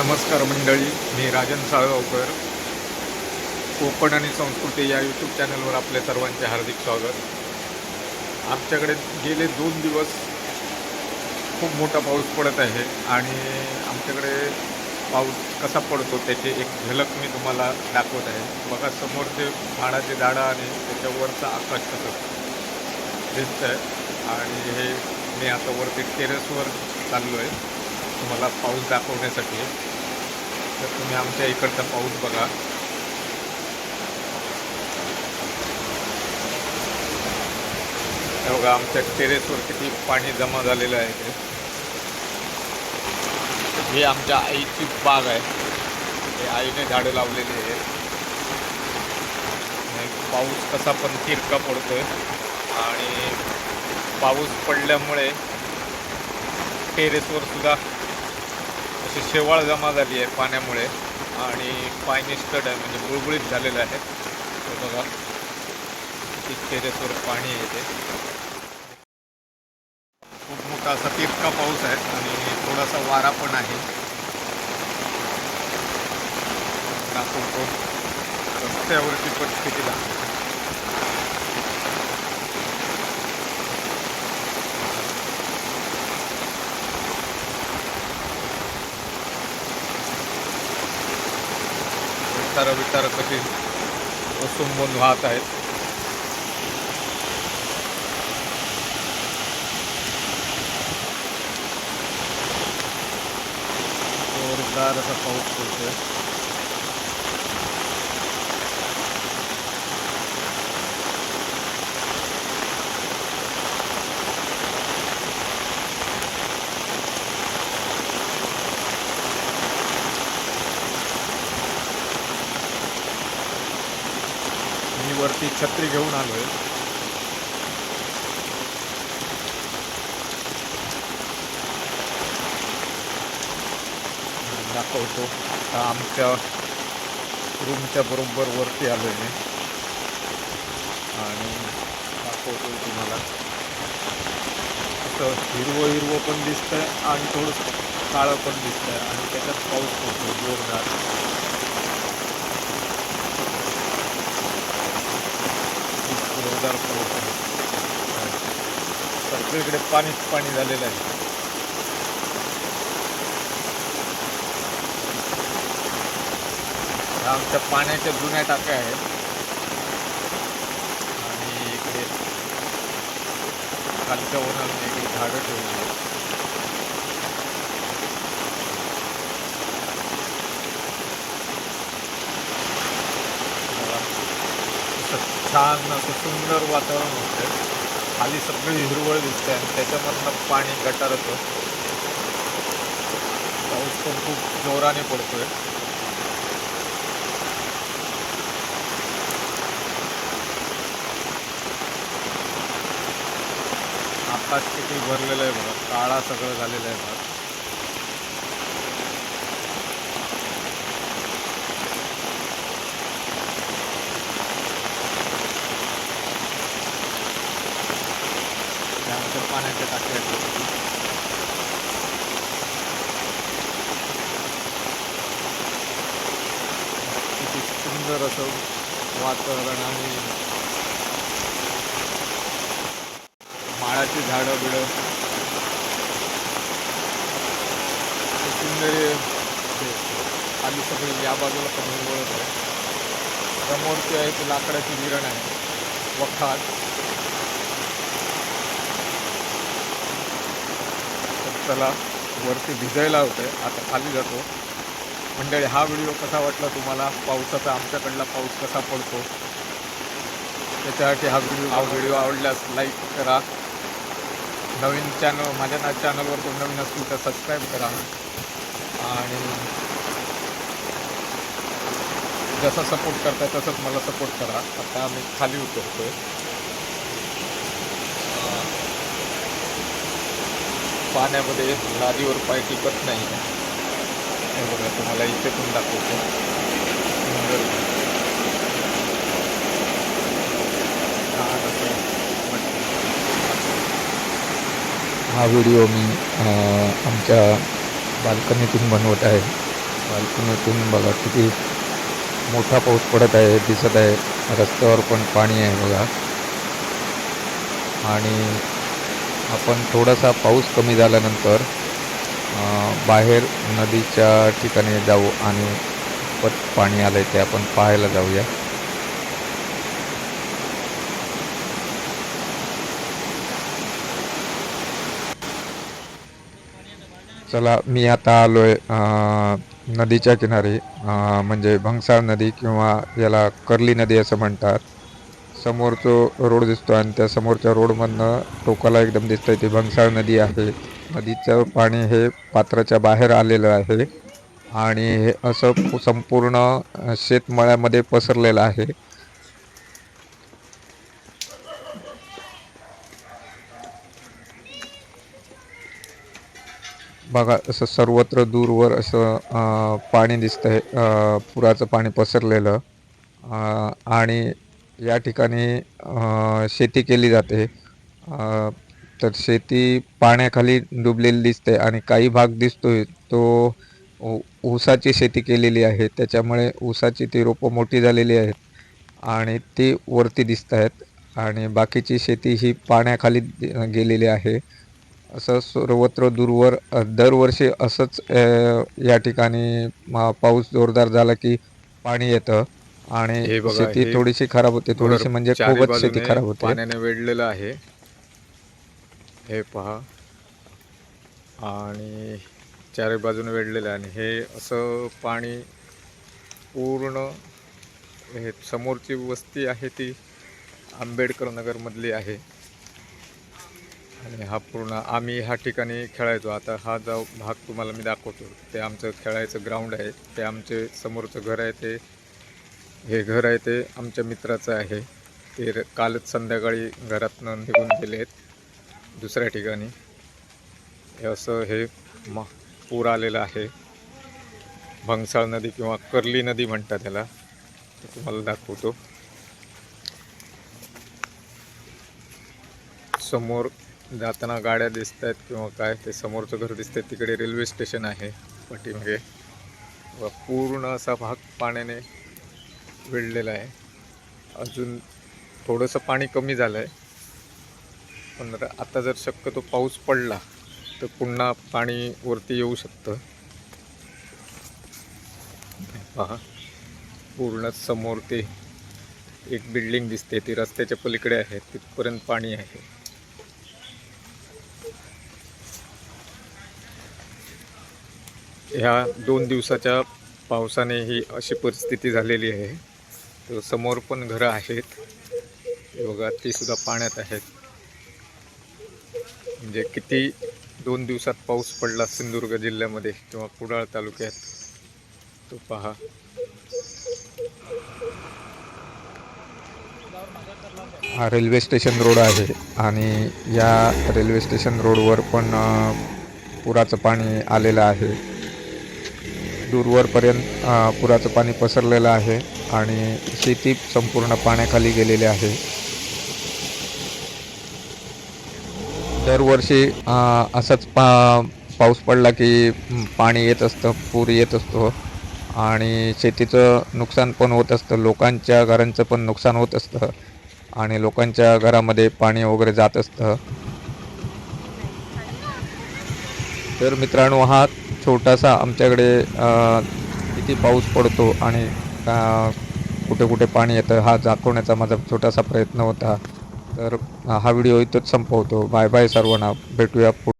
नमस्कार मंडळी मी राजन साळगावकर. कोकण आणि संस्कृती या यूट्यूब चॅनलवर आपले सर्वांचे हार्दिक स्वागत. आमच्याकडे गेले दोन दिवस खूप मोठा पाऊस पडत आहे आणि आमच्याकडे पाऊस कसा पडतो त्याची एक झलक मी तुम्हाला दाखवत आहे. बघा समोरचे झाडाचे झाडं आणि त्याच्यावरचं आकाश कसं दिसतं आहे आणि हे मी आता वरती टेरेसवर चाललो आहे तुम्हाला पाऊस दाखवण्यासाठी. तर तुम्ही आमच्या इकडचा पाऊस बघा. हे बघा आमच्या टेरेसवर किती पाणी जमा झालेलं आहे ते ही आमच्या आईची बाग आहे. हे आईने झाडं लावलेली आहे पाऊस कसा पण तिरका पडतोय. आणि पाऊस पडल्यामुळे टेरेसवर सुद्धा अशी शेवाळ जमा झाली आहे पाण्यामुळे आणि पाणी स्टड आहे म्हणजे बुळबुळीत झालेलं आहे. तो बघा किती टेरेसवर पाणी आहे ते. खूप मोठा असा तितका पाऊस आहे आणि थोडासा वारा पण आहे. दाखवतो रस्त्यावरची परिस्थिती दाखवतो. विचार विचार कशी ओसंबून वाहत आहेत. जोरदार असा पाऊस पडतोय. वरती छत्री घेऊन आलो आहे दाखवतो. आता आमच्या रूमच्या बरोबर वरती आलोय मी. आणि दाखवतो तुम्हाला. असं हिरवं हिरवं पण दिसतंय आणि थोडंसं काळं पण दिसतंय. आणि त्याच्यात पाऊस पडतो जोरदार खूप जोरदार पाऊस आहे सगळीकडे पाणीच पाणी झालेलं आहे. आमच्या पाण्याच्या जुन्या टाक्या आहेत. आणि इकडे खालच्या ओनाने इकडे झाडं ठेवली आहेत. छान असं सुंदर वातावरण होतं खाली सगळी हिरवळ दिसते आणि त्याच्यामधनं पाणी गटारतं पाऊस पण खूप जोराने पडतोय. आकाश किती भरलेलं आहे बघा. काळा सगळं झालेलं आहे बघा त्या आमच्या पाण्याच्या टाक्या आहेत किती सुंदर असं वातावरण आणि माळाची झाडं बिडं. सुंदर आम्ही खाली या बाजूला पण हिरवळत आहे. समोरची आहे ती लाकडाची विरण आहे. वखात त्याला चला वरती भिजायला होतं आता खाली जातो. मंडळी हा व्हिडिओ कसा वाटला तुम्हाला? पावसाचा आमच्याकडला पाऊस कसा पडतो? त्याच्यासाठी हा व्हिडिओ हा व्हिडिओ आवडल्यास लाईक करा. नवीन चॅनल माझ्या ना चॅनलवर कोण नवीन असतील तर सबस्क्राईब करा. आणि जसा सपोर्ट करताय तसंच मला सपोर्ट करा. आता मी खाली उतरतोय. पाण्यामध्ये लादीवर पाय टिकत नाही हे बघा तुम्हाला इथे पण दाखवतो. हा व्हिडिओ मी आमच्या बाल्कनीतून बनवत आहे. बाल्कनीतून बघा किती मोठा पाऊस पडत आहे दिसत आहे. रस्त्यावर पण पाणी आहे बघा. आणि आपण थोडासा पाऊस कमी झाल्यानंतर बाहेर नदीच्या ठिकाणी जाऊ आणि पत पाणी आलंय ते आपण पाहायला जाऊया. चला मी आता आलो आहे नदीच्या किनारी. म्हणजे भंगसाळ नदी किंवा याला कर्ली नदी असं म्हणतात. समोर जो रोड दिसतो आणि त्या समोरच्या रोडमधनं टोकाला एकदम दिसतंय ती भंगसाळ नदी आहे. नदीचं पाणी हे पात्राच्या बाहेर आलेलं आहे आणि हे असं संपूर्ण शेतमळ्यामध्ये पसरलेलं आहे. बघा असं सर्वत्र दूरवर असं पाणी दिसतंय पुराचं पाणी पसरलेलं. आणि या ठिकाणी शेती केली जाते. तर शेती पाण्याखाली डुबलेली दिसते आणि काही भाग दिसतोय तो ऊसाची शेती केलेली आहे. त्याच्यामुळे ऊसाची ती रोपं मोठी झालेली आहेत आणि ती वरती दिसत आहेत आणि बाकीची शेती ही पाण्याखाली गेलेली आहे. असं सर्वत्र दूरवर दरवर्षी असंच या ठिकाणी पाऊस जोरदार झाला की पाणी येतं आणि शेती थोडीशी खराब होते. थोडीशी म्हणजे खूपच शेती खराब होते. पाण्याने वेढलेलं आहे. हे पहा. आणि चारही बाजूने वेढलेलं आहे आणि हे असं पाणी पूर्ण हे समोरची वस्ती आहे ती आंबेडकर नगरमधली आहे. आणि हा पूर्ण आम्ही ह्या ठिकाणी खेळायचो. आता हा जो भाग तुम्हाला मी दाखवतो ते आमचं खेळायचं ग्राउंड आहे. ते आमचे समोरचं घर आहे ते. हे घर आहे ते आमच्या मित्राचं आहे. ते र- कालच संध्याकाळी घरातनं निघून गेले आहेत दुसऱ्या ठिकाणी. हे असं हे म पूर आलेलं आहे. भंगसाळ नदी किंवा कर्ली नदी म्हणतात त्याला तुम्हाला दाखवतो. समोर जाताना गाड्या दिसत आहेत किंवा काय ते समोरचं घर दिसतंय. तिकडे रेल्वे स्टेशन आहे पाठीमागे. व पूर्ण असा भाग पाण्याने वेढलेला आहे. अजून थोडंसं पाणी कमी झालं आहे पण आता जर शक्यतो पाऊस पडला तर पुन्हा पाणी वरती येऊ शकतं. पहा पूर्ण समोर ते एक बिल्डिंग दिसते. ती रस्त्याच्या पलीकडे आहे तिथपर्यंत पाणी आहे. ह्या दोन दिवसाच्या पावसाने ही अशी परिस्थिती झालेली आहे. तर समोर पण घरं आहेत. हे बघा ती सुद्धा पाण्यात आहेत. म्हणजे किती दोन दिवसात पाऊस पडला सिंधुदुर्ग जिल्ह्यामध्ये किंवा कुडाळ तालुक्यात? तो पहा. हा रेल्वे स्टेशन रोड आहे आणि या रेल्वे स्टेशन रोडवर पण पुराचं पाणी आलेलं आहे. दूरवरपर्यंत पुराचं पाणी पसरलेलं आहे आणि शेती संपूर्ण पाण्याखाली गेलेली आहे. दरवर्षी असाच पा पाऊस पडला की पाणी येत असतं पूर येत असतो. आणि शेतीचं नुकसान पण होत असतं लोकांच्या घरांचं पण नुकसान होत असतं आणि लोकांच्या घरामध्ये पाणी वगैरे जात असतं. तर मित्रांनो हा छोटासा आमच्याकडे किती पाऊस पडतो आणि कुठे कुठे पाणी येतं हा दाखवण्याचा माझा छोटासा प्रयत्न होता. तर हा व्हिडिओ इथंच संपवतो. बाय बाय सर्वांना. भेटूया पुढ.